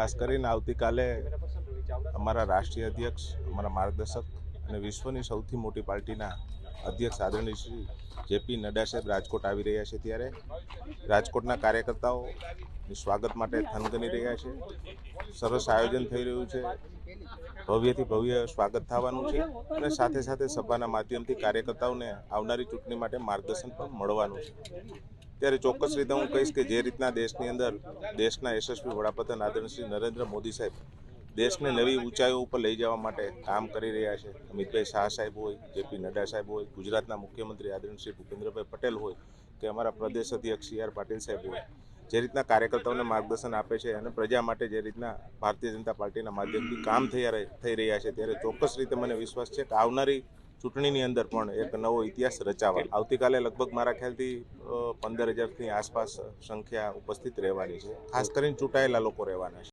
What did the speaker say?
ખાસ કરીને આવતીકાલે અમારા રાષ્ટ્રીય અધ્યક્ષ, અમારા માર્ગદર્શક અને વિશ્વની સૌથી મોટી પાર્ટીના અધ્યક્ષ આદરણીય શ્રી જેપી નડ્ડા સાહેબ રાજકોટ આવી રહ્યા છે ત્યારે. રાજકોટના કાર્યકર્તાઓ સ્વાગત માટે થનગની રહ્યા છે. સરસ આયોજન થઈ રહ્યું છે. ભવ્યથી ભવ્ય સ્વાગત થવાનું છે અને સાથે સાથે સભાના માધ્યમથી કાર્યકર્તાઓને આવનારી ચૂંટણી માટે માર્ગદર્શન પણ મળવાનું છે. ત્યારે ચોક્કસ રીતે હું કહીશ કે જે રીતના દેશની અંદર દેશના યશસ્વી વડાપ્રધાન આદરણીય શ્રી નરેન્દ્ર મોદી સાહેબ દેશને નવી ઊંચાઈઓ ઉપર લઈ જવા માટે કામ કરી રહ્યા છે. અમિતભાઈ શાહ સાહેબ હોય જેપી નડ્ડા સાહેબ હોય ગુજરાતના મુખ્યમંત્રી આદરણીય શ્રી ભૂપેન્દ્રભાઈ પટેલ હોય કે અમારા પ્રદેશ અધ્યક્ષ સી આર પાટીલ સાહેબ હોય જે રીતના કાર્યકર્તાઓને માર્ગદર્શન આપે છે અને પ્રજા માટે જે રીતના ભારતીય જનતા પાર્ટીના માધ્યમથી કામ થઈ રહ્યા- થઈ રહ્યા છે. ત્યારે ચોક્કસ રીતે મને વિશ્વાસ છે કે આવનારી ચૂંટણીની અંદર પણ એક નવો ઇતિહાસ રચાવા. આવતીકાલે લગભગ મારા ખ્યાલથી પંદર હજારથી આસપાસ સંખ્યા ઉપસ્થિત રહેવાની છે. ખાસ કરીને ચૂંટાયેલા લોકો રહેવાના છે.